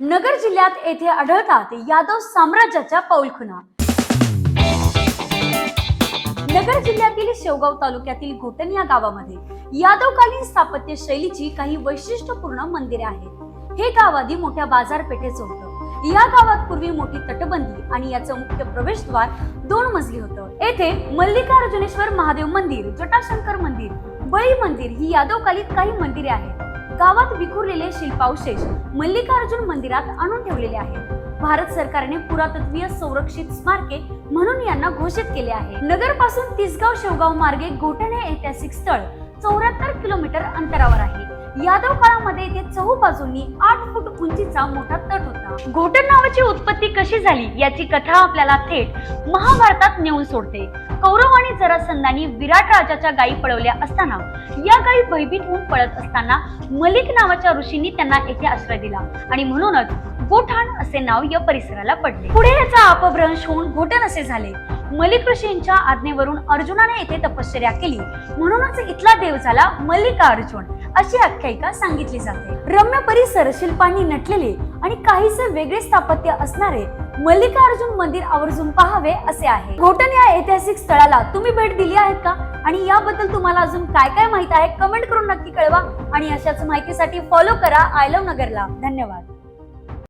नगर जिल्ह्यात येथे आढळतात यादव साम्राज्याच्या पौलखुना नगर जिल्ह्यातील शेवगाव तालुक्यातील घोटण या गावामध्ये यादवकालीन स्थापत्य शैलीची काही वैशिष्ट्यपूर्ण मंदिरे आहेत. हे गाव आधी मोठ्या बाजारपेठेचं होतं. या गावात पूर्वी मोठी तटबंदी आणि याचं मुख्य प्रवेशद्वार दोन मजली होतं. येथे मल्लिकार्जुनेश्वर महादेव मंदिर जटाशंकर मंदिर बळी मंदिर ही यादवकालीन काही मंदिरे आहेत. गावात विखुरलेले शिल्पावशेष मल्लिकार्जुन मंदिरात आणून ठेवलेले आहेत. भारत सरकारने पुरातत्वीय संरक्षित स्मारके म्हणून यांना घोषित केले आहे. नगरपासून तिसगाव शेवगाव मार्गे गोठण हे ऐतिहासिक स्थळ चौऱ्याहत्तर किलोमीटर अंतरावर आहे. यादव काळामध्ये येथे बाजूंनी आठ फूट उंचीचा मोठा तट होता. घोटण नावाची उत्पत्ती कशी झाली याची कथा आपल्याला थेट महाभारतात नेऊन सोडते. कौरव आणि जरासंधांनी विराट राजाच्या गायी पळवल्या असताना या गायी भयभीत होऊन पळत असताना मलिक नावाच्या ऋषींनी त्यांना येथे आश्रय दिला. आणि म्हणूनच गोठाण असे नाव या परिसराला पडले. पुढे याचा अपभ्रंश होऊन घोटण असे झाले. मलिक ऋषींच्या आज्ञेवरून अर्जुनाने येथे तपश्चर्या केली. म्हणूनच इथला देव झाला मल्लिकार्जुन अशी आख्यायिका सांगितली जाते. रम्य परिसर शिल्पांनी नटलेले आणि काहीसे वेगळे स्थापत्य असणारे मल्लिकार्जुन मंदिर आवर्जून पाहावे असे आहे. घोटन या ऐतिहासिक स्थळाला तुम्ही भेट दिली आहेत का? आणि याबद्दल तुम्हाला अजून काय काय माहीत आहे? कमेंट करून नक्की कळवा आणि अशाच माहितीसाठी फॉलो करा आय नगरला. धन्यवाद.